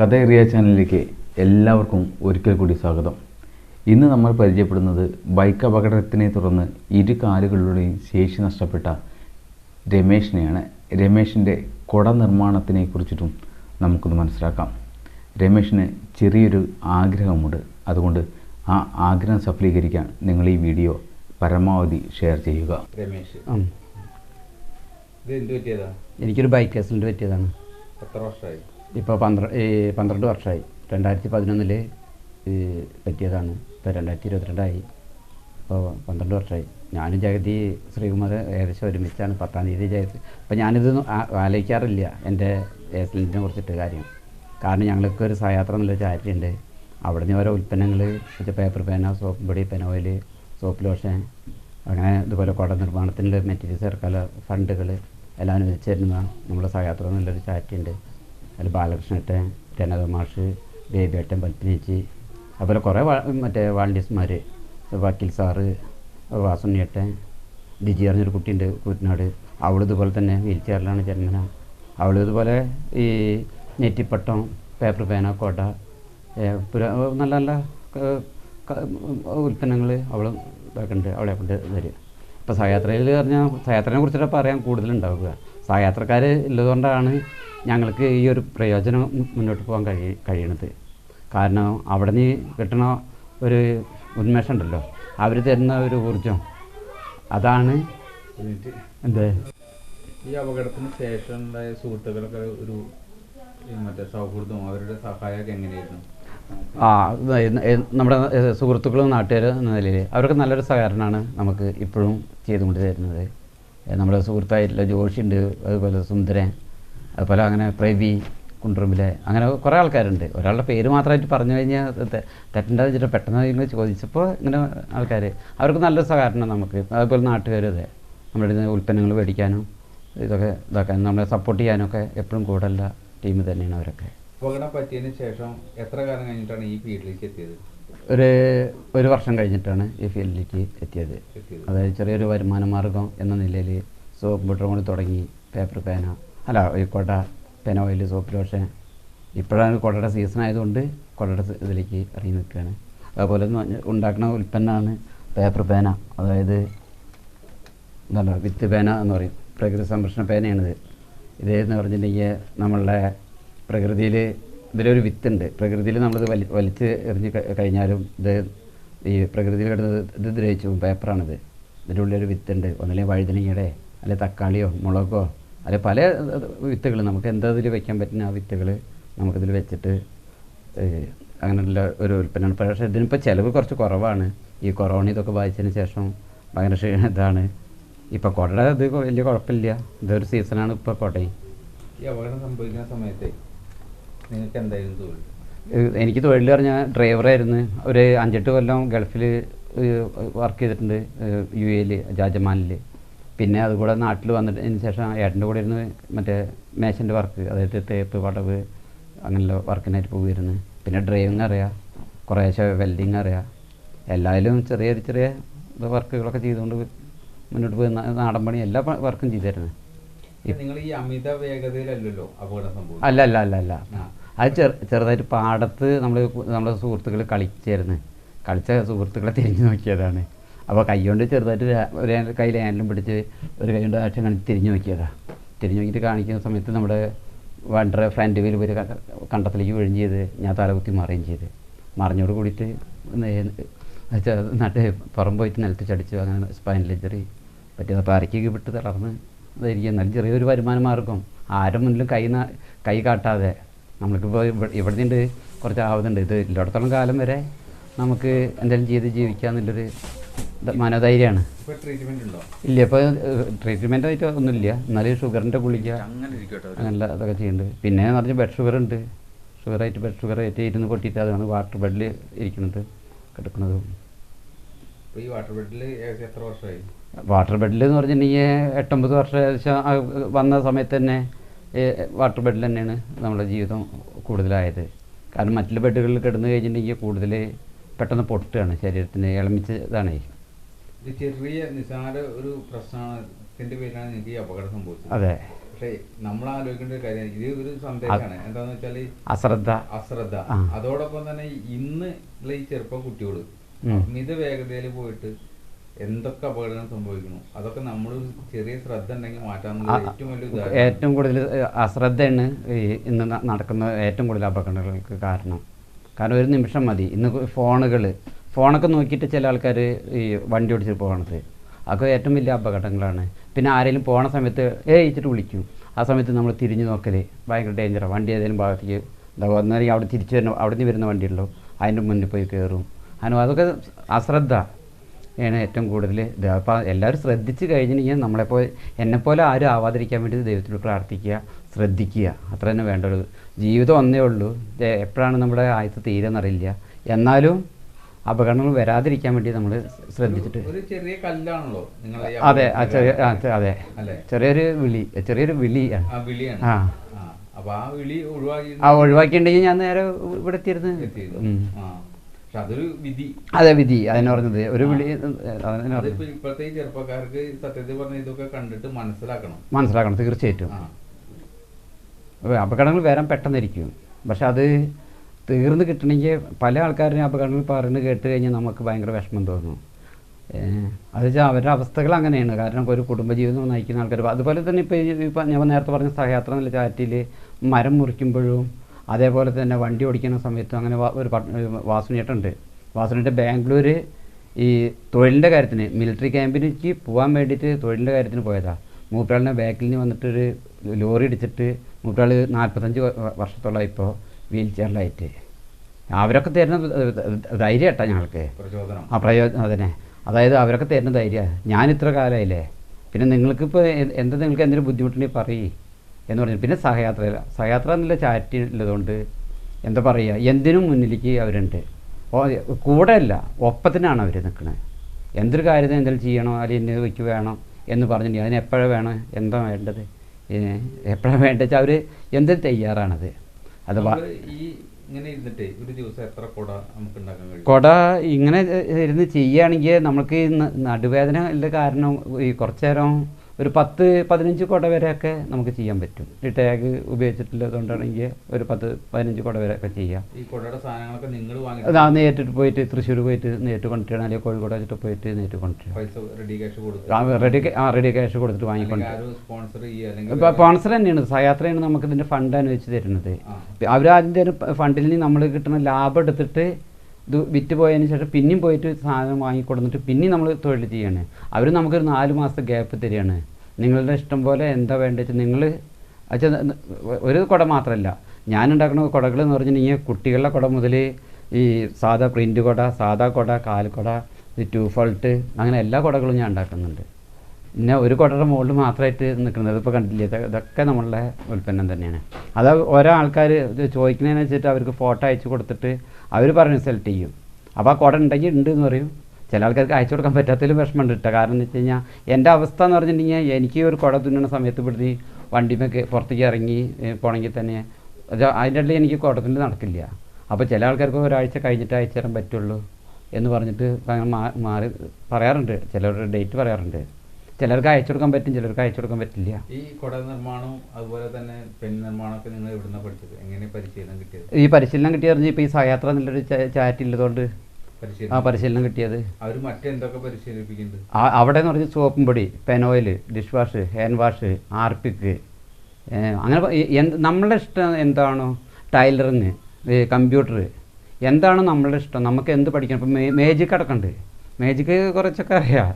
കഥേറിയ ചാനലിലേക്ക് എല്ലാവർക്കും ഒരിക്കൽ കൂടി സ്വാഗതം. ഇന്ന് നമ്മൾ പരിചയപ്പെടുന്നത് ബൈക്ക് അപകടത്തിനെ തുടർന്ന് ഇരു കാലുകളുടെയും ശേഷി നഷ്ടപ്പെട്ട രമേഷിനെയാണ് രമേഷിന്റെ കുട നിർമ്മാണത്തിനെ കുറിച്ചിട്ടും നമുക്കൊന്ന് മനസ്സിലാക്കാം. രമേഷിന് ചെറിയൊരു ആഗ്രഹമുണ്ട്. അതുകൊണ്ട് ആ ആഗ്രഹം സഫലീകരിക്കാൻ നിങ്ങൾ ഈ വീഡിയോ പരമാവധി ഷെയർ ചെയ്യുക. പറ്റിയതാ? എനിക്കൊരു ബൈക്ക് ആക്സിഡന്റ് പറ്റിയതാണ്. എത്ര വർഷമായി? ഇപ്പോൾ പന്ത്രണ്ട് ഈ പന്ത്രണ്ട് വർഷമായി രണ്ടായിരത്തി പതിനൊന്നിൽ പറ്റിയതാണ്. ഇപ്പോൾ രണ്ടായിരത്തി ഇരുപത്തിരണ്ടായി ഇപ്പോൾ പന്ത്രണ്ട് വർഷമായി ഞാനും ജഗതി ശ്രീകുമാർ ഏകദേശം ഒരുമിച്ചാണ്. പത്താം തീയതി ജഗതി അപ്പോൾ ഞാനിത് ആലോചിക്കാറില്ല എന്റെ ആക്സിഡന്റിനെ കുറിച്ചിട്ട് കാര്യം. കാരണം ഞങ്ങൾക്ക് ഒരു സഹയാത്ര എന്നുള്ള ചാരിറ്റി ഉണ്ട്. അവിടെ നിന്ന് ഓരോ ഉൽപ്പന്നങ്ങൾ പേപ്പർ പേന സോപ്പ് പൊടി പെനോയിൽ സോപ്പ് ലോഷൻ അങ്ങനെ ഇതുപോലെ കുട നിർമ്മാണത്തിന്റെ മെറ്റീരിയൽസ് ഇറക്കാനുള്ള ഫണ്ടുകൾ എല്ലാം അനുവദിച്ചിരുന്ന നമ്മുടെ സഹയാത്ര എന്നുള്ളൊരു ചാരിറ്റി ഉണ്ട്. അതിൽ ബാലകൃഷ്ണേട്ടൻ രനത മാഷ് ബേബിയേട്ടൻ പൽപ്പിനേച്ചി അതുപോലെ കുറേ മറ്റേ വാളണ്ടിയേഴ്സ്മാർ വക്കീൽ സാറ് വാസുണ്ണിയേട്ടൻ ഡിജി പറഞ്ഞൊരു കുട്ടിയുണ്ട് കുറ്റനാട് അവൾ ഇതുപോലെ തന്നെ വീൽ ചെയറിലാണ് ജന്മന. അവൾ ഇതുപോലെ ഈ നെറ്റിപ്പട്ടം പേപ്പർ പേന കോട്ട നല്ല നല്ല ഉൽപ്പന്നങ്ങൾ അവൾ ഇതാക്കുന്നുണ്ട് അവളെ കൊണ്ട് വരിക ഇപ്പോൾ സഹയാത്രയിൽ പറഞ്ഞാൽ സഹയാത്രയെ കുറിച്ചിട്ട് പറയാൻ കൂടുതലുണ്ടാവുക. സഹയാത്രക്കാർ ഉള്ളതുകൊണ്ടാണ് ഞങ്ങൾക്ക് ഈ ഒരു പ്രയോജനം മുന്നോട്ട് പോകാൻ കഴി കഴിയണത്. കാരണം അവിടെ നിന്ന് കിട്ടണ ഒരു ഉന്മേഷം ഉണ്ടല്ലോ അവർ തരുന്ന ഒരു ഊർജം അതാണ് എന്ത്? ഈ അപകടത്തിന് ശേഷം ഉണ്ടായ സുഹൃത്തുക്കളൊക്കെ ഒരു മറ്റേ സൗഹൃദവും അവരുടെ സഹായമൊക്കെ എങ്ങനെയായിരുന്നു? ആ നമ്മുടെ സുഹൃത്തുക്കളും നാട്ടുകാരും എന്ന നിലയിൽ അവരൊക്കെ നല്ലൊരു സഹകരണമാണ് നമുക്ക് ഇപ്പോഴും ചെയ്തുകൊണ്ട് തരുന്നത് നമ്മുടെ സുഹൃത്തായിട്ടുള്ള ജോഷിയുണ്ട് അതുപോലെ സുന്ദരൻ അതുപോലെ അങ്ങനെ പ്രവി കുണ്ടുറുമ്പിലെ അങ്ങനെ കുറേ ആൾക്കാരുണ്ട്. ഒരാളുടെ പേര് മാത്രമായിട്ട് പറഞ്ഞു കഴിഞ്ഞാൽ തെ- തെറ്റുണ്ടാന്ന് വെച്ചിട്ട് പെട്ടെന്ന് ഇങ്ങനെ ചോദിച്ചപ്പോൾ ഇങ്ങനെ ആൾക്കാർ അവർക്ക് നല്ല സഹകരണം നമുക്ക് അതുപോലെ നാട്ടുകാരും അതെ നമ്മുടെ ഇവിടുന്ന് ഉൽപ്പന്നങ്ങൾ മേടിക്കാനും ഇതൊക്കെ ഇതാക്കാനും നമ്മളെ സപ്പോർട്ട് ചെയ്യാനൊക്കെ എപ്പോഴും കൂടെയുള്ള ടീം തന്നെയാണ് അവരൊക്കെ. പറ്റിയതിന് ശേഷം എത്ര കാലം കഴിഞ്ഞിട്ടാണ് ഈ ഫീൽഡിലേക്ക് എത്തിയത്? ഒരു ഒരു വർഷം കഴിഞ്ഞിട്ടാണ് ഈ ഫീൽഡിലേക്ക് എത്തിയത്. അതായത് ചെറിയൊരു വരുമാന മാർഗം എന്ന നിലയിൽ സോപ്പ് ബട്ടർ കൊണ്ട് തുടങ്ങി പേപ്പർ പേന അല്ല ഈ കൊട പേന ഓയിൽ സോപ്പ് ലോഷൻ. ഇപ്പോഴാണ് കൊടയുടെ സീസൺ ആയതുകൊണ്ട് കൊടയുടെ ഇതിലേക്ക് ഇറങ്ങി നിൽക്കുകയാണ്. അതുപോലെ ഉണ്ടാക്കുന്ന ഉൽപ്പന്നമാണ് പേപ്പർ പേന. അതായത് നല്ല വിത്ത് പേന എന്ന് പറയും. പ്രകൃതി സംരക്ഷണ പേനയാണിത്. ഇതേന്ന് പറഞ്ഞിട്ടുണ്ടെങ്കിൽ നമ്മളുടെ പ്രകൃതിയിൽ ഇതിലൊരു വിത്തുണ്ട്. പ്രകൃതിയിൽ നമ്മളിത് വലി വലിച്ച് എറിഞ്ഞ് കഴിഞ്ഞാലും ഇത് ഈ പ്രകൃതിയിൽ കിടന്നത് ഇത് ദ്രവിച്ചു പേപ്പറാണിത്. ഇതിന്റെ ഉള്ളിലൊരു വിത്തുണ്ട്. ഒന്നില്ലെങ്കിൽ വഴുതനങ്ങയുടെ അല്ലെങ്കിൽ തക്കാളിയോ മുളകോ അല്ലെ പല വിത്തുകൾ നമുക്ക് എന്താ ഇതിൽ വെക്കാൻ പറ്റുന്ന ആ വിത്തുകൾ നമുക്കിതിൽ വെച്ചിട്ട് അങ്ങനെയുള്ള ഒരു ഉൽപ്പന്നമാണ്. പക്ഷേ ഇതിനിപ്പോൾ ചിലവ് കുറച്ച് കുറവാണ്. ഈ കൊറോണ ഇതൊക്കെ ബാധിച്ചതിന് ശേഷം ഭയങ്കര ക്ഷീണം ഇതാണ്. ഇപ്പോൾ കുടയുടെ ഇത് വലിയ കുഴപ്പമില്ല. ഇതൊരു സീസണാണ് ഇപ്പോൾ കുടയും. ഈ അപകടം സംഭവിക്കുന്ന സമയത്ത് നിങ്ങൾക്ക് എന്തായിരുന്നു തൊഴിൽ എനിക്ക് തൊഴിൽ പറഞ്ഞാൽ ഡ്രൈവറായിരുന്നു ഒരു അഞ്ചെട്ട് കൊല്ലം ഗൾഫിൽ വർക്ക് ചെയ്തിട്ടുണ്ട് യു എയിൽ ജാജമാനിൽ പിന്നെ അതുകൂടെ നാട്ടിൽ വന്നതിന് ശേഷം ഏട്ടന്റെ കൂടെ ഇരുന്ന് മറ്റേ മേശന്റെ വർക്ക് അതായത് തേപ്പ് പടവ് അങ്ങനെയുള്ള വർക്കിനായിട്ട് പോകുമായിരുന്നു പിന്നെ ഡ്രൈവിങ് അറിയാം കുറേശ്ശെ വെൽഡിങ് അറിയാം. എല്ലാവരും ചെറിയ ചെറിയ വർക്കുകളൊക്കെ ചെയ്തുകൊണ്ട് മുന്നോട്ട് പോയി നാടൻ പണി എല്ലാ വർക്കും ചെയ്തിരുന്നു അല്ല അല്ല അല്ല അല്ല. അത് ചെറു ചെറുതായിട്ട് പാടത്ത് നമ്മൾ നമ്മുടെ സുഹൃത്തുക്കൾ കളിച്ചായിരുന്നു. കളിച്ച സുഹൃത്തുക്കളെ തിരിഞ്ഞു നോക്കിയതാണ്. അപ്പോൾ കൈകൊണ്ട് ചെറുതായിട്ട് ഒരു കയ്യിൽ ഹാൻഡിലും പിടിച്ച് ഒരു കൈകൊണ്ട് ആക്ഷൻ കാണിച്ച് തിരിഞ്ഞു നോക്കിയതാണ് തിരിഞ്ഞു നോക്കിയിട്ട് കാണിക്കുന്ന സമയത്ത് നമ്മുടെ വണ്ടറെ ഫ്രണ്ട് വീൽ ഒരു കണ്ടത്തിലേക്ക് വീഴുകയും ചെയ്ത് ഞാൻ തലകുത്തി മാറുകയും ചെയ്ത്. മറിഞ്ഞോട് കൂടിയിട്ട് നട്ട് പുറം പോയിട്ട് നിലത്ത് ചടിച്ചു. അങ്ങനെ സ്പൈനൽ ഇഞ്ചറി പറ്റിയത്. അപ്പോൾ അരക്കിക്ക് വിട്ട് തളർന്ന് ഇതായിരിക്കും. എന്നാലും ചെറിയൊരു വരുമാന മാർഗം ആരും മുന്നിലും കൈ കൈ കാട്ടാതെ. നമ്മൾക്കിപ്പോൾ ഇവിടെ നിന്നുണ്ട് നിന്ന് കുറച്ച് ആവുന്നുണ്ട് ഇത് ഇല്ലോടത്തോളം കാലം വരെ നമുക്ക് എന്തെങ്കിലും ചെയ്ത് ജീവിക്കാന്നുള്ളൊരു എന്നുള്ളൊരു മനോധൈര്യമാണ്. ഇല്ല ഇപ്പോൾ ട്രീറ്റ്മെന്റ് ആയിട്ട് ഒന്നുമില്ല. എന്നാലും ഷുഗറിന്റെ ഗുളിക അങ്ങനെയുള്ള അതൊക്കെ ചെയ്യുന്നുണ്ട്. പിന്നെ എന്ന് പറഞ്ഞാൽ ബെഡ് ഷുഗർ ഉണ്ട്. ഷുഗറായിട്ട് ബെഡ് ഷുഗർ ആയിട്ട് ഇരുന്ന് പൊട്ടിയിട്ട് അതാണ് വാട്ടർ ബെഡിൽ ഇരിക്കുന്നത് കിടക്കുന്നതും. ഈ വാട്ടർ ബെഡിൽ എത്ര വർഷമായി? വാട്ടർ ബെഡിൽ എന്ന് പറഞ്ഞിട്ടുണ്ടെങ്കിൽ എട്ടൊമ്പത് വർഷം ഏകദേശം വന്ന സമയത്ത് തന്നെ വാട്ടർ ബെഡിൽ തന്നെയാണ് നമ്മുടെ ജീവിതം കൂടുതലായത്. കാരണം മറ്റുള്ള ബെഡുകളിൽ കിടന്നു കഴിഞ്ഞിട്ടുണ്ടെങ്കിൽ കൂടുതൽ പെട്ടെന്ന് പൊട്ടുകയാണ് ശരീരത്തിന് ഇളമിച്ച് ഇതാണ് ഇത് ചെറിയ നിസാര ഒരു പ്രശ്നത്തിന്റെ പേരിലാണ് എനിക്ക് ഈ അപകടം സംഭവിച്ചത്. അതെ. പക്ഷേ നമ്മൾ ആലോചിക്കേണ്ട ഒരു കാര്യം ഇത് ഒരു സന്ദേശമാണ്. എന്താണെന്ന് വെച്ചാൽ അശ്രദ്ധ. അശ്രദ്ധ. അതോടൊപ്പം തന്നെ ഇന്ന് ഈ ചെറുപ്പ കുട്ടികൾ ഉം. അമിത വേഗതയിൽ പോയിട്ട് എന്തൊക്കെ അപകടങ്ങൾ സംഭവിക്കുന്നു? അതൊക്കെ നമ്മൾ ചെറിയ ശ്രദ്ധ ഉണ്ടെങ്കിൽ മാറ്റാവുന്ന ഏറ്റവും വലിയ ഏറ്റവും കൂടുതൽ അശ്രദ്ധയാണ് ഇന്ന് നടക്കുന്ന ഏറ്റവും കൂടുതൽ അപകടങ്ങൾക്ക് കാരണം. കാരണം ഒരു നിമിഷം മതി. ഇന്ന് ഫോണുകൾ ഫോണൊക്കെ നോക്കിയിട്ട് ചില ആൾക്കാർ ഈ വണ്ടി ഓടിച്ചിട്ട് പോകണത് അതൊക്കെ ഏറ്റവും വലിയ അപകടങ്ങളാണ്. പിന്നെ ആരെങ്കിലും പോണ സമയത്ത് ഏ ഇച്ചിട്ട് വിളിക്കും. ആ സമയത്ത് നമ്മൾ തിരിഞ്ഞു നോക്കൽ ഭയങ്കര ഡേഞ്ചറാണ് വണ്ടി ഏതെങ്കിലും ഭാഗത്തേക്ക് എന്താ വന്നാൽ അവിടെ തിരിച്ചു വരുന്ന അവിടെ നിന്ന് വരുന്ന വണ്ടിയുള്ളൂ അതിന്റെ മുന്നിൽ പോയി കയറും. അതൊക്കെ അശ്രദ്ധ. ആണ് ഏറ്റവും കൂടുതൽ അപ്പോൾ എല്ലാവരും ശ്രദ്ധിച്ച് കഴിഞ്ഞിട്ടുണ്ടെങ്കിൽ നമ്മളെപ്പോൾ എന്നെപ്പോലെ ആരും ആവാതിരിക്കാൻ വേണ്ടി ദൈവത്തിൽ പ്രാർത്ഥിക്കുക ശ്രദ്ധിക്കുക. അത്ര തന്നെ വേണ്ട ഒരു ജീവിതം ഒന്നേ ഉള്ളൂ. എപ്പോഴാണ് നമ്മുടെ ആയത്ത് തീരെന്നറിയില്ല. എന്നാലും അപകടങ്ങൾ വരാതിരിക്കാൻ വേണ്ടി നമ്മൾ ശ്രദ്ധിച്ചിട്ട് ചെറിയ കല്ലാണല്ലോ അതെ ചെറിയ അതെ. ചെറിയൊരു വിളി ചെറിയൊരു വിളിയാണ്. ആ. ആ ഒഴിവാക്കിയിട്ടുണ്ടെങ്കിൽ ഞാൻ നേരെ ഇവിടെ എത്തിയിരുന്നു. അതെ വിധി. അതിന് പറഞ്ഞത്. ഒരു വിളി ഇപ്പോഴത്തെ ചെറുപ്പക്കാർക്ക് സത്യത്തിൽ പറഞ്ഞ ഇതൊക്കെ കണ്ടിട്ട് മനസ്സിലാക്കണം. മനസ്സിലാക്കണം തീർച്ചയായിട്ടും. അപകടങ്ങൾ വരാൻ പെട്ടെന്നിരിക്കും പക്ഷെ അത് തീർന്ന് കിട്ടണമെങ്കിൽ പല ആൾക്കാരും അപകടങ്ങൾ പറഞ്ഞ് കേട്ട് കഴിഞ്ഞാൽ നമുക്ക് ഭയങ്കര വിഷമം തോന്നും. അത് വെച്ചാൽ അവരുടെ അവസ്ഥകൾ അങ്ങനെയാണ്. കാരണം ഒരു കുടുംബജീവിതം നയിക്കുന്ന ആൾക്കാർ അതുപോലെ തന്നെ ഇപ്പോൾ ഇപ്പം ഞാൻ നേരത്തെ പറഞ്ഞ സഹയാത്ര എന്നുള്ള ചാറ്റിൽ മരം മുറിക്കുമ്പോഴും അതേപോലെ തന്നെ വണ്ടി ഓടിക്കുന്ന സമയത്തും അങ്ങനെ ഒരു വാസുനേട്ടുണ്ട് വാസുനേട്ട ബാംഗ്ലൂർ ഈ തൊഴിലിന്റെ കാര്യത്തിന് മിലിറ്ററി ക്യാമ്പിലേക്ക് പോകാൻ വേണ്ടിയിട്ട് തൊഴിലിന്റെ കാര്യത്തിന് പോയതാണ് മൂപ്പരാളിനെ ബാക്കിൽ നിന്ന് വന്നിട്ടൊരു ലോറി അടിച്ചിട്ട് മൂപ്പരാൾ നാൽപ്പത്തഞ്ച് വർഷത്തോളം ഇപ്പോൾ വീൽ ചെയറിലായിട്ട്. അവരൊക്കെ തരുന്ന ധൈര്യം കേട്ടോ ഞങ്ങൾക്ക്. പ്രചോദനം. ആ പ്രയോജനം അതന്നെ. അതായത് അവരൊക്കെ തരുന്ന ധൈര്യമാണ് ഞാൻ ഇത്ര കാലമായില്ലേ പിന്നെ നിങ്ങൾക്കിപ്പോൾ എന്താ നിങ്ങൾക്ക് എന്തെങ്കിലും ബുദ്ധിമുട്ടുണ്ടെങ്കിൽ പറയ്. എന്ന് പറഞ്ഞു പിന്നെ സഹയാത്ര സഹയാത്ര എന്നുള്ള ചാരിറ്റി ഉള്ളതുകൊണ്ട് എന്താ പറയുക എന്തിനും മുന്നിലേക്ക് അവരുണ്ട്. ഓ കൂടെ അല്ല ഒപ്പത്തിനാണ് അവർ നിൽക്കുന്നത് എന്തൊരു കാര്യത്തിന് എന്തെങ്കിലും ചെയ്യണോ അല്ലെങ്കിൽ ഇന്ന വയ്ക്ക് വേണം എന്ന് പറഞ്ഞിട്ടുണ്ടെങ്കിൽ അതിന് എപ്പോഴാണ് വേണം എന്താ വേണ്ടത്? എപ്പോഴാണ് വേണ്ടത് വെച്ചാൽ അവർ എന്തിനും തയ്യാറാണത്. അത് ഇങ്ങനെ ഇരുന്നിട്ട് ഒരു ദിവസം എത്ര കുട നമുക്ക് ഉണ്ടാക്കാൻ കഴിയും? കുട ഇങ്ങനെ ഇരുന്ന് ചെയ്യുകയാണെങ്കിൽ നമുക്ക് നടുവേദന ഉള്ള കാരണം ഈ കുറച്ചു നേരം ഒരു പത്ത് പതിനഞ്ച് കുട വരെയൊക്കെ നമുക്ക് ചെയ്യാൻ പറ്റും. ഈ ടാഗ് ഉപയോഗിച്ചിട്ടുള്ളതുകൊണ്ടാണെങ്കിൽ ഒരു പത്ത് പതിനഞ്ച് കുട വരെയൊക്കെ ചെയ്യാം. ഈ കുടയുടെ സാധനങ്ങളൊക്കെ നിങ്ങൾ വാങ്ങി അതാ നേരിട്ട് പോയിട്ട് തൃശ്ശൂർ പോയിട്ട് നേരിട്ട് കൊണ്ടിട്ടാണ് അല്ലെങ്കിൽ കോഴിക്കോട് വെച്ചിട്ട് പോയിട്ട് നേരിട്ട് കൊണ്ടിട്ടാണ് റെഡി ആ റെഡി ആ ക്യാഷ് കൊടുത്തിട്ട് വാങ്ങിക്കൊണ്ടിരിക്കും വാങ്ങിക്കൊണ്ട് സ്പോൺസർ തന്നെയാണ്. സഹയാത്രയാണ് നമുക്ക് ഇതിന്റെ ഫണ്ട് അനുവദിച്ച് തരുന്നത്. അവർ ആദ്യം തരും ഫണ്ടിൽ നിന്ന് നമ്മൾ കിട്ടുന്ന ലാഭം എടുത്തിട്ട് ഇത് വിറ്റ് പോയതിന് ശേഷം പിന്നെയും പോയിട്ട് സാധനം വാങ്ങിക്കൊടുന്നിട്ട് പിന്നെയും നമ്മൾ തൊഴിൽ ചെയ്യാണ്. അവർ നമുക്കൊരു നാല് മാസം ഗ്യാപ്പ് തരികയാണ്. നിങ്ങളുടെ ഇഷ്ടം പോലെ എന്താ വേണ്ടത് നിങ്ങൾ ഒരു കുട മാത്രമല്ല ഞാൻ ഉണ്ടാക്കുന്ന കുടകൾ എന്ന് പറഞ്ഞിട്ടുണ്ടെങ്കിൽ കുട്ടികളുടെ കുട മുതൽ ഈ സാധാ പ്രിന്റ് കുട സാധാ കുട കാൽക്കുട ഈ ടൂ ഫോൾട്ട് അങ്ങനെ എല്ലാ കുടകളും ഞാൻ ഉണ്ടാക്കുന്നുണ്ട്. പിന്നെ ഒരു കുടയുടെ മുകളിൽ മാത്രമായിട്ട് നിൽക്കുന്നത്. ഇപ്പോൾ കണ്ടില്ലേ ഇത് ഇതൊക്കെ നമ്മളുടെ ഉൽപ്പന്നം തന്നെയാണ്. അത് ഓരോ ആൾക്കാർ ചോദിക്കുന്നതിന് വെച്ചിട്ട് അവർക്ക് ഫോട്ടോ അയച്ചു കൊടുത്തിട്ട് അവർ പറഞ്ഞ് സെലക്ട് ചെയ്യും. അപ്പോൾ ആ കുട ഉണ്ടെങ്കിൽ ഉണ്ട് എന്ന് പറയും. ചില ആൾക്കാർക്ക് അയച്ചു കൊടുക്കാൻ പറ്റാത്തതിലും വിഷമമുണ്ട് കേട്ടോ. കാരണം എന്ന് വെച്ച് കഴിഞ്ഞാൽ എന്റെ അവസ്ഥ എന്ന് പറഞ്ഞിട്ടുണ്ടെങ്കിൽ എനിക്ക് ഒരു കുട തുന്നണ സമയത്ത് ഇവിടുന്ന് വണ്ടിമൊക്കെ പുറത്തേക്ക് ഇറങ്ങി പോകണമെങ്കിൽ തന്നെ അത് അതിന്റെ ഇടയിൽ എനിക്ക് കുടത്തിൽ നടക്കില്ല. അപ്പോൾ ചില ആൾക്കാർക്ക് ഒരാഴ്ച കഴിഞ്ഞിട്ട് അയച്ചു തരാൻ പറ്റുള്ളൂ എന്ന് പറഞ്ഞിട്ട് അങ്ങനെ മാറി പറയാറുണ്ട്. ചിലരുടെ ഡേറ്റ് പറയാറുണ്ട്. ചിലർക്ക് അയച്ചു കൊടുക്കാൻ പറ്റും ചിലർക്ക് അയച്ചു കൊടുക്കാൻ പറ്റില്ല. ഈ കുട നിർമ്മാണവും അതുപോലെ തന്നെ പെൻ നിർമ്മാണമൊക്കെ നിങ്ങൾ എവിടുന്ന പഠിച്ചത്? എങ്ങനെ പരിശീലനം കിട്ടിയത്? ഈ പരിശീലനം കിട്ടിയ പറഞ്ഞ ഇപ്പോൾ ഈ സഹയാത്ര നല്ലൊരു ചാറ്റ് ഉള്ളതുകൊണ്ട് ആ പരിശീലനം കിട്ടിയത്. അവർ മറ്റെന്തൊക്കെ പരിശീലിപ്പിക്കുന്നുണ്ട്? അവിടെ എന്ന് പറഞ്ഞാൽ സോപ്പും പൊടി phenyl dish wash hand wash Harpic അങ്ങനെ നമ്മളുടെ ഇഷ്ടം എന്താണോ? ടൈലറിങ് കമ്പ്യൂട്ടർ എന്താണോ നമ്മളുടെ ഇഷ്ടം? നമുക്ക് എന്ത് പഠിക്കണം? ഇപ്പം മേജിക് അടക്കമുണ്ട് മേജിക് കുറച്ചൊക്കെ അറിയാം.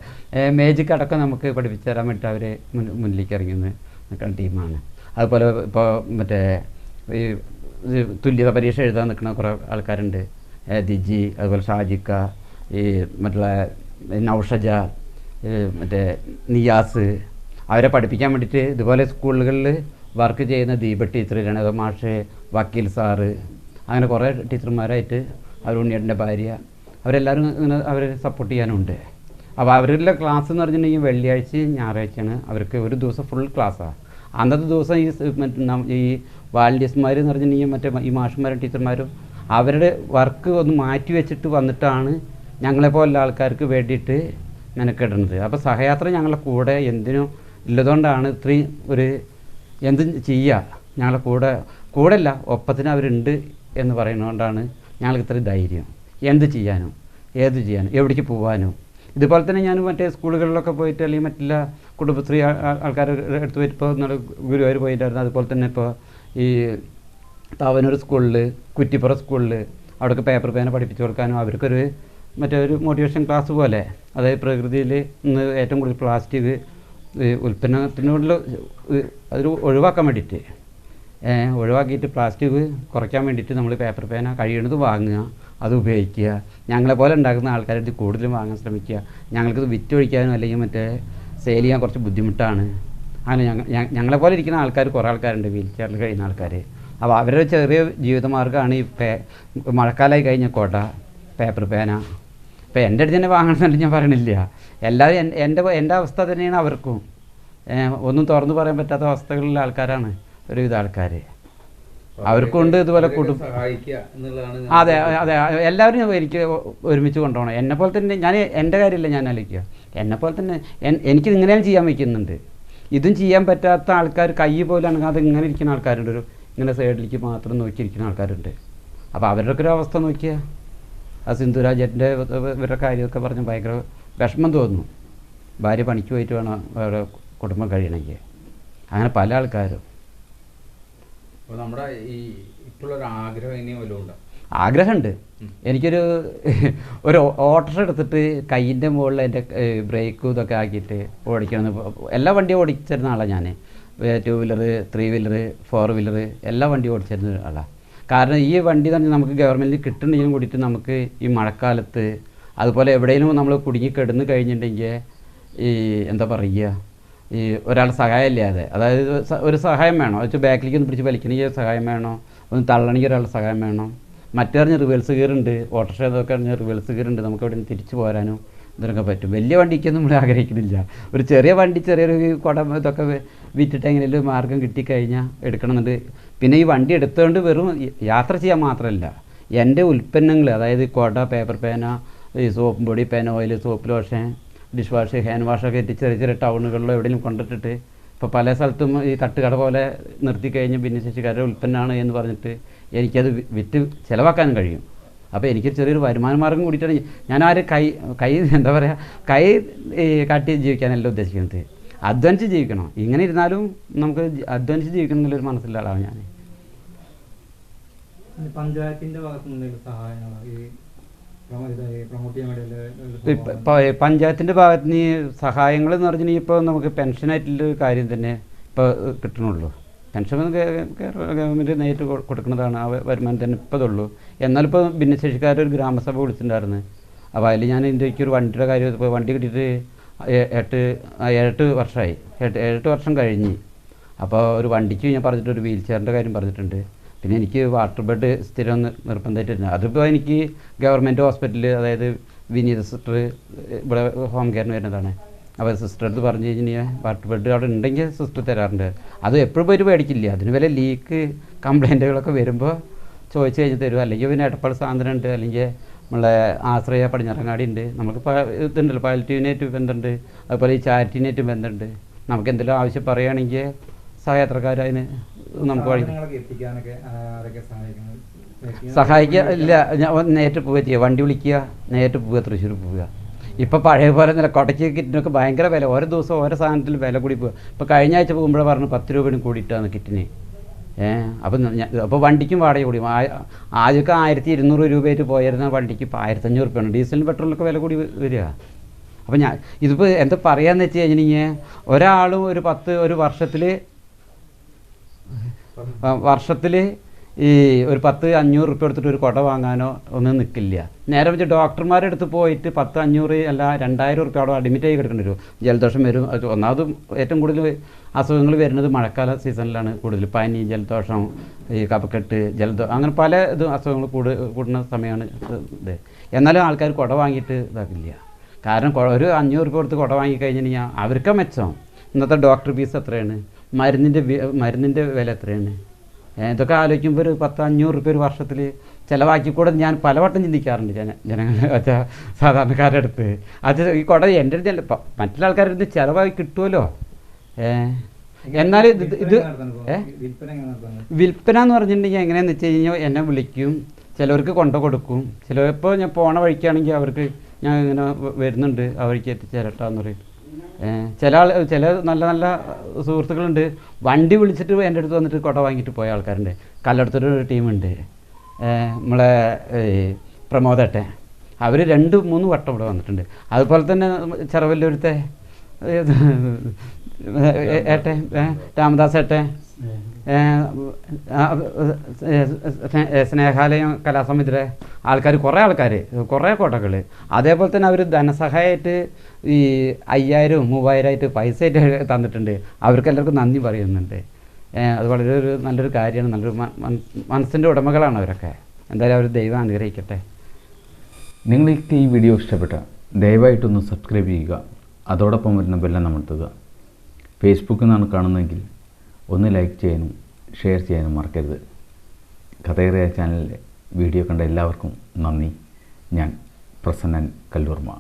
മേജിക്ക് അടക്കം നമുക്ക് പഠിപ്പിച്ചു തരാൻ വേണ്ടി അവർ മുന്നിലേക്ക് ഇറങ്ങുന്ന നിൽക്കുന്ന ടീമാണ്. അതുപോലെ ഇപ്പോൾ മറ്റേ ഈ തുല്യത പരീക്ഷ എഴുതാൻ നിൽക്കുന്ന കുറേ ആൾക്കാരുണ്ട്. ദിജി അതുപോലെ ഷാജിക്ക ഈ മറ്റുള്ള നൗഷജ മറ്റേ നിയാസ് അവരെ പഠിപ്പിക്കാൻ വേണ്ടിയിട്ട് ഇതുപോലെ സ്കൂളുകളിൽ വർക്ക് ചെയ്യുന്ന ദീപ ടീച്ചർ രണത മാഷ് വക്കീൽ സാറ് അങ്ങനെ കുറേ ടീച്ചർമാരായിട്ട് അവർ ഉണ്ണിയേട്ടന്റെ ഭാര്യ അവരെല്ലാവരും ഇങ്ങനെ അവരെ സപ്പോർട്ട് ചെയ്യാനുണ്ട്. അപ്പോൾ അവരുടെ ക്ലാസ് എന്ന് പറഞ്ഞിട്ടുണ്ടെങ്കിൽ വെള്ളിയാഴ്ചയും ഞായറാഴ്ചയാണ്. അവർക്ക് ഒരു ദിവസം ഫുൾ ക്ലാസ്സാണ് അന്നത്തെ ദിവസം ഈ മറ്റേ ഈ വാളണ്ടിയേഴ്സ്മാർ എന്ന് പറഞ്ഞിട്ടുണ്ടെങ്കിൽ മറ്റേ ഈ മാഷന്മാരും ടീച്ചർമാരും അവരുടെ വർക്ക് ഒന്ന് മാറ്റി വെച്ചിട്ട് വന്നിട്ടാണ് ഞങ്ങളെപ്പോലുള്ള ആൾക്കാർക്ക് വേണ്ടിയിട്ട് മെനക്കെടുന്നത് അപ്പോൾ സഹയാത്ര ഞങ്ങളുടെ കൂടെ എന്തിനും ഉള്ളതുകൊണ്ടാണ് ഇത്രയും ഒരു എന്തും ചെയ്യുക ഞങ്ങളുടെ കൂടെ കൂടെ അല്ല ഒപ്പത്തിന് അവരുണ്ട് എന്ന് പറയുന്നതുകൊണ്ടാണ് ഞങ്ങൾക്ക് ഇത്ര ധൈര്യം. എന്ത് ചെയ്യാനോ ഏത് ചെയ്യാനോ എവിടേക്ക് പോകാനോ ഇതുപോലെ തന്നെ ഞാൻ മറ്റേ സ്കൂളുകളിലൊക്കെ പോയിട്ട് അല്ലെങ്കിൽ മറ്റുള്ള കുടുംബശ്രീ ആൾക്കാർ അടുത്ത് പോയിട്ട് ഇപ്പോൾ ഇന്നലെ ഗുരുവായൂർ പോയിട്ടായിരുന്നു അതുപോലെ തന്നെ ഇപ്പോൾ ഈ താവനൂർ സ്കൂളിൽ കുറ്റിപ്പുറ സ്കൂളിൽ അവിടെയൊക്കെ പേപ്പർ പേന പഠിപ്പിച്ചു കൊടുക്കാനും അവർക്കൊരു മറ്റേ ഒരു മോട്ടിവേഷൻ ക്ലാസ് പോലെ. അതായത് പ്രകൃതിയിൽ ഇന്ന് ഏറ്റവും കൂടുതൽ പ്ലാസ്റ്റിക് ഉൽപ്പന്നത്തിനുള്ള അത് ഒഴിവാക്കാൻ വേണ്ടിയിട്ട്. ഒഴിവാക്കിയിട്ട് പ്ലാസ്റ്റിക് കുറയ്ക്കാൻ വേണ്ടിയിട്ട് നമ്മൾ പേപ്പർ പേന കഴിയുന്നത് വാങ്ങുക. അത് ഉപയോഗിക്കുക. ഞങ്ങളെ പോലെ ഉണ്ടാക്കുന്ന ആൾക്കാരുടെ കൂടുതലും വാങ്ങാൻ ശ്രമിക്കുക. ഞങ്ങൾക്കത് വിറ്റൊഴിക്കാനും അല്ലെങ്കിൽ മറ്റേ സെയിൽ ചെയ്യാൻ കുറച്ച് ബുദ്ധിമുട്ടാണ്. അങ്ങനെ ഞങ്ങൾ ഞങ്ങളെ പോലെ ഇരിക്കുന്ന ആൾക്കാർ കുറേ ആൾക്കാരുണ്ട് വീൽ ചെയറിൽ കഴിയുന്ന ആൾക്കാർ അപ്പോൾ അവരുടെ ചെറിയ ജീവിതമാർഗമാണ് ഈ പേ മഴക്കാലമായി കഴിഞ്ഞ കൊട പേപ്പർ പേന. ഇപ്പോൾ എന്റെ അടുത്ത് തന്നെ വാങ്ങണമെന്നല്ല ഞാൻ പറയണില്ല. എല്ലാവരും എന്റെ എന്റെ അവസ്ഥ തന്നെയാണ് അവർക്കും. ഒന്നും തുറന്നു പറയാൻ പറ്റാത്ത അവസ്ഥകളിലുള്ള ആൾക്കാരാണ് ഒരുവിധ ആൾക്കാർ അവർക്കുണ്ട് ഇതുപോലെ കൂട്ടും. അതെ അതെ എല്ലാവരും എനിക്ക് ഒരുമിച്ച് കൊണ്ടുപോകണം. എന്നെ പോലെ തന്നെ ഞാൻ എന്റെ കാര്യമില്ല ഞാൻ ആലോചിക്കുക എന്നെ പോലെ തന്നെ എനിക്ക് ഇങ്ങനെയും ചെയ്യാൻ വയ്ക്കുന്നുണ്ട്. ഇതും ചെയ്യാൻ പറ്റാത്ത ആൾക്കാർ കൈ പോലും അനങ്ങാതെ ഇങ്ങനെ ഇരിക്കുന്ന ആൾക്കാരുണ്ട്. ഒരു ഇങ്ങനെ സൈഡിലേക്ക് മാത്രം നോക്കിയിരിക്കുന്ന ആൾക്കാരുണ്ട്. അപ്പോൾ അവരുടെയൊക്കെ ഒരു അവസ്ഥ നോക്കിയാൽ ആ സിന്ധുരാജന്റെ ഇവരുടെ കാര്യമൊക്കെ പറഞ്ഞ് ഭയങ്കര വിഷമം തോന്നുന്നു. ഭാര്യ പണിക്ക് പോയിട്ട് വേണം അവരുടെ കുടുംബം കഴിയണമെങ്കിൽ. അങ്ങനെ പല ആൾക്കാരും. അപ്പോൾ നമ്മുടെ ഈ ഇപ്പോഴൊരു ആഗ്രഹം ഇനി വല്ലതും ഉണ്ടോ ആഗ്രഹമുണ്ട് എനിക്കൊരു ഒരു ഓട്ടർ എടുത്തിട്ട് കയ്യിന്റെ മുകളിൽ എന്റെ ബ്രേക്കും ഇതൊക്കെ ആക്കിയിട്ട് ഓടിക്കണം എല്ലാ വണ്ടിയും ഓടിച്ചിരുന്ന ആളാണ് ഞാൻ two wheeler three wheeler four wheeler എല്ലാ വണ്ടിയും ഓടിച്ചിരുന്ന ആളാണ് കാരണം ഈ വണ്ടി തന്നെ നമുക്ക് ഗവൺമെന്റിൽ കിട്ടുന്നെങ്കിലും കൂടിയിട്ട് നമുക്ക് ഈ മഴക്കാലത്ത് അതുപോലെ എവിടെയെങ്കിലും നമ്മൾ കുടുങ്ങി കിടന്നു കഴിഞ്ഞിട്ടുണ്ടെങ്കിൽ ഈ എന്താ പറയുക ഈ ഒരാൾ സഹായം ഇല്ലാതെ അതായത് ഒരു സഹായം വേണം? അത് ബാക്കിലേക്ക് ഒന്ന് പിടിച്ച് വലിക്കണമെങ്കിൽ സഹായം വേണോ? ഒന്ന് തള്ളണമെങ്കിൽ ഒരാളുടെ സഹായം വേണം? മറ്ററിഞ്ഞ് റിവേഴ്സ് ഗിയറുണ്ട് ഓട്ടോറിക്ഷ ഇതൊക്കെ അറിഞ്ഞ് റിവേഴ്സ് ഗിയറുണ്ട് നമുക്ക് അവിടെ നിന്ന് തിരിച്ചു പോരാനും ഇതിനൊക്കെ പറ്റും. വലിയ വണ്ടിക്കൊന്നും നമ്മൾ ആഗ്രഹിക്കുന്നില്ല. ഒരു ചെറിയ വണ്ടി ചെറിയൊരു കുടം ഇതൊക്കെ വിറ്റിട്ട് എങ്ങനെയും മാർഗം കിട്ടിക്കഴിഞ്ഞാൽ എടുക്കണമെന്നുണ്ട്. പിന്നെ ഈ വണ്ടി എടുത്തുകൊണ്ട് വെറും യാത്ര ചെയ്യാൻ മാത്രമല്ല എന്റെ ഉൽപ്പന്നങ്ങൾ അതായത് കുട പേപ്പർ പേന ഈ സോപ്പ് പൊടി phenyl soap lotion dish wash hand വാഷൊക്കെ ഇട്ട് ചെറിയ ചെറിയ ടൗണുകളിലോ എവിടെയും കൊണ്ടിട്ടിട്ട് ഇപ്പോൾ പല സ്ഥലത്തും ഈ തട്ടുകട പോലെ നിർത്തി കഴിഞ്ഞ് ഭിന്നശേഷിക്കാരുടെ ഉൽപ്പന്നമാണ് എന്ന് പറഞ്ഞിട്ട് എനിക്കത് വിറ്റ് ചിലവാക്കാനും കഴിയും. അപ്പോൾ എനിക്ക് ചെറിയൊരു വരുമാന മാർഗം കൂടിയിട്ടാണ് ഞാൻ- ആര് കൈ കൈ എന്താ പറയുക കൈ കാട്ടി ജീവിക്കാനല്ല ഉദ്ദേശിക്കുന്നത്. അധ്വാനിച്ച് ജീവിക്കണം. ഇങ്ങനെ ഇരുന്നാലും നമുക്ക് അധ്വാനിച്ച് ജീവിക്കണം എന്നുള്ളൊരു മനസ്സിലുള്ള ആളാണ് ഞാൻ പഞ്ചായത്തിന്റെ ഭാഗത്തുനിന്നുള്ള ഭാഗത്തു നിന്ന് ഈ പ്രൊമോ- ഇത് ഈ പ്രൊമോട്ട് ചെയ്യാൻ വേണ്ടി ഇപ്പ- ഇപ്പ പഞ്ചായത്തിന്റെ ഭാഗത്ത് നിന്ന് സഹായങ്ങൾ എന്ന് പറഞ്ഞാൽ ഇപ്പോൾ നമുക്ക് പെൻഷനായിട്ടുള്ളൊരു കാര്യം തന്നെ ഇപ്പോൾ കിട്ടണുള്ളൂ. പെൻഷൻ കേരള ഗവൺമെന്റ് നേരിട്ട് കൊടുക്കുന്നതാണ് ആ വരുമാനം തന്നെ ഇപ്പോൾ ഇതുള്ളൂ. എന്നാലിപ്പോൾ ഭിന്നശേഷിക്കാരൊരു ഗ്രാമസഭ വിളിച്ചിട്ടുണ്ടായിരുന്നു. അപ്പോൾ അതിൽ ഞാൻ എന്റെ ഒരു വണ്ടിയുടെ കാര്യം ഇപ്പോൾ വണ്ടി കിട്ടിയിട്ട് എട്ട് ഏഴെട്ട് വർഷമായി എട്ട് ഏഴെട്ട് വർഷം കഴിഞ്ഞ്. അപ്പോൾ ഒരു വണ്ടിക്ക് ഞാൻ പറഞ്ഞിട്ട് ഒരു വീൽ ചെയറിന്റെ കാര്യം പറഞ്ഞിട്ടുണ്ട്. പിന്നെ എനിക്ക് വാട്ടർ ബെഡ് സ്ഥിരം നി- നിർബന്ധമായിട്ടുണ്ട് അതിപ്പോൾ എനിക്ക് ഗവൺമെന്റ് ഹോസ്പിറ്റലിൽ അതായത് വിനീത സിസ്റ്റർ ഇവിടെ ഹോം കെയറിന് വരുന്നതാണ്. അപ്പോൾ സിസ്റ്റർ അടുത്ത് പറഞ്ഞു കഴിഞ്ഞാൽ വാട്ടർ ബെഡ് അവിടെ ഉണ്ടെങ്കിൽ സിസ്റ്റർ തരാറുണ്ട്. അത് എപ്പോഴും പോയിട്ട് മേടിക്കില്ല. അതിന് വല്ല ലീക്ക് കംപ്ലൈന്റുകളൊക്കെ വരുമ്പോൾ ചോദിച്ചു കഴിഞ്ഞ് തരും. അല്ലെങ്കിൽ പിന്നെ എടപ്പാൾ സാന്ദ്രണ്ട് അല്ലെങ്കിൽ നമ്മളെ ആശ്രയ പടിഞ്ഞാറങ്ങാടി ഉണ്ട്. നമുക്ക് ഇതുണ്ടല്ലോ. പാലിറ്റീവിനായിട്ട് ബന്ധമുണ്ട്. അതുപോലെ ഈ ചാരിറ്റീനായിട്ട് ബന്ധമുണ്ട്. നമുക്ക് എന്തെങ്കിലും ആവശ്യം പറയുകയാണെങ്കിൽ സഹയാത്രക്കാരതിന് നമുക്ക് വഴി സഹായിക്കുക ഇല്ല. ഞാൻ നേരിട്ട് പോവുക ചെയ്യുക. വണ്ടി വിളിക്കുക നേരിട്ട് പോവുക തൃശ്ശൂർ പോവുക. ഇപ്പോൾ പഴയ പോലെ തന്നെ കൊടയ്ക്ക് കിറ്റിനൊക്കെ ഭയങ്കര വില. ഓരോ ദിവസം ഓരോ സാധനത്തിൽ വില കൂടി പോവുക. ഇപ്പോൾ കഴിഞ്ഞ ആഴ്ച പോകുമ്പോഴേ പറഞ്ഞു പത്ത് രൂപയും കൂടിയിട്ടാണ് കിറ്റിന്. ഏഹ് അപ്പം അപ്പോൾ വണ്ടിക്കും വാടക കൂടി. ആദ്യമൊക്കെ ആയിരത്തി ഇരുന്നൂറ് രൂപയായിട്ട് പോയിരുന്ന വണ്ടിക്ക് ഇപ്പോൾ ആയിരത്തഞ്ഞൂറ് റുപ്യാണ് ഡീസലിന് പെട്രോളിനൊക്കെ വില കൂടി വരിക. അപ്പം ഞാൻ ഇതിപ്പോൾ എന്താ പറയാന്ന് വെച്ച് കഴിഞ്ഞിട്ടുണ്ടെങ്കിൽ ഒരാളും ഒരു പത്ത് ഒരു വർഷത്തിൽ വർഷത്തിൽ ഈ ഒരു പത്ത് അഞ്ഞൂറ് റുപ്യ എടുത്തിട്ട് ഒരു കുട വാങ്ങാനോ ഒന്നും നിൽക്കില്ല നേരെ വെച്ച് ഡോക്ടർമാരെ അടുത്ത് പോയിട്ട് പത്ത് അഞ്ഞൂറ് അല്ല രണ്ടായിരം റുപ്യ അവിടെ അഡ്മിറ്റ് ആയി കിടക്കേണ്ടി വരും. ജലദോഷം വരും. ഒന്നാമത് ഏറ്റവും കൂടുതൽ അസുഖങ്ങൾ വരുന്നത് മഴക്കാല സീസണിലാണ് കൂടുതൽ. പനി ജലദോഷം ഈ കഫക്കെട്ട് ജലദോഷം അങ്ങനെ പല ഇത് അസുഖങ്ങൾ കൂടു കൂടുന്ന സമയമാണ് ഇത്. എന്നാലും ആൾക്കാർ കുട വാങ്ങിയിട്ട് ഇതാക്കില്ല. കാരണം ഒരു അഞ്ഞൂറ് റുപ്യ കൊടുത്ത് കുട വാങ്ങിക്കഴിഞ്ഞാൽ അവർക്ക് മെച്ചം. ഇന്നത്തെ ഡോക്ടർ ഫീസ് എത്രയാണ്? മരുന്നിന്റെ മരുന്നിന്റെ വില എത്രയാണ്? ഇതൊക്കെ ആലോചിക്കുമ്പോൾ ഒരു പത്ത് അഞ്ഞൂറ് രൂപ ഒരു വർഷത്തിൽ ചിലവാക്കി ചിലവാക്കിക്കൂടെ ഞാൻ പലവട്ടം ചിന്തിക്കാറുണ്ട് ജന ജനങ്ങൾ വെച്ചാൽ സാധാരണക്കാരുടെ അടുത്ത്. അത് ഈ കുട എന്റെ അടുത്ത് മറ്റുള്ള ആൾക്കാരുടെ അടുത്ത് ചിലവായി കിട്ടുമല്ലോ എന്നാൽ ഇത് ഇത് വിൽപ്പന എന്ന് പറഞ്ഞിട്ടുണ്ടെങ്കിൽ എങ്ങനെയാന്ന് വെച്ച് കഴിഞ്ഞാൽ എന്നെ വിളിക്കും ചിലവർക്ക് കൊണ്ടു കൊടുക്കും. ചിലപ്പോൾ ഞാൻ പോണ വഴിക്കാണെങ്കിൽ അവർക്ക് ഞാൻ ഇങ്ങനെ വരുന്നുണ്ട് അവർക്ക് എത്തിച്ചേരട്ടാന്ന് പറയും. ചില ആൾ ചില നല്ല നല്ല സുഹൃത്തുക്കളുണ്ട്. വണ്ടി വിളിച്ചിട്ട് എന്റെ അടുത്ത് വന്നിട്ട് കൊട വാങ്ങിയിട്ട് പോയ ആൾക്കാരുണ്ട്. കല്ലടത്തൊരു ടീമുണ്ട്. നമ്മളെ പ്രമോദട്ടെ അവർ രണ്ട് മൂന്ന് വട്ടം ഇവിടെ വന്നിട്ടുണ്ട്. അതുപോലെ തന്നെ ചെറവല്ലൂരത്തെ ഏട്ടെ രാമദാസ് ഏട്ടെ സ്നേഹാലയം കലാസമിതിയുടെ ആൾക്കാർ കുറേ ആൾക്കാർ കുറേ കോട്ടകൾ അതേപോലെ തന്നെ അവർ ധനസഹായമായിട്ട് ഈ അയ്യായിരവും മൂവായിരമായിട്ട് പൈസ ആയിട്ട് തന്നിട്ടുണ്ട്. അവർക്കെല്ലാവർക്കും നന്ദി പറയുന്നുണ്ട്. അത് വളരെ ഒരു നല്ലൊരു കാര്യമാണ്. നല്ലൊരു മനസ്സിന്റെ ഉടമകളാണ് അവരൊക്കെ. എന്തായാലും അവർ ദൈവം അനുഗ്രഹിക്കട്ടെ. നിങ്ങൾക്ക് ഈ വീഡിയോ ഇഷ്ടപ്പെട്ട ദയവായിട്ടൊന്ന് സബ്സ്ക്രൈബ് ചെയ്യുക. അതോടൊപ്പം വരുന്ന ബെല്ലം അമർത്തുക. ഫേസ്ബുക്കിൽ നിന്നാണ് കാണുന്നതെങ്കിൽ ഒന്ന് ലൈക്ക് ചെയ്യാനും ഷെയർ ചെയ്യാനും മറക്കരുത്. കഥയേറിയ ചാനലിലെ വീഡിയോ കണ്ട എല്ലാവർക്കും നന്ദി. ഞാൻ പ്രസന്നൻ കല്ലൂർമ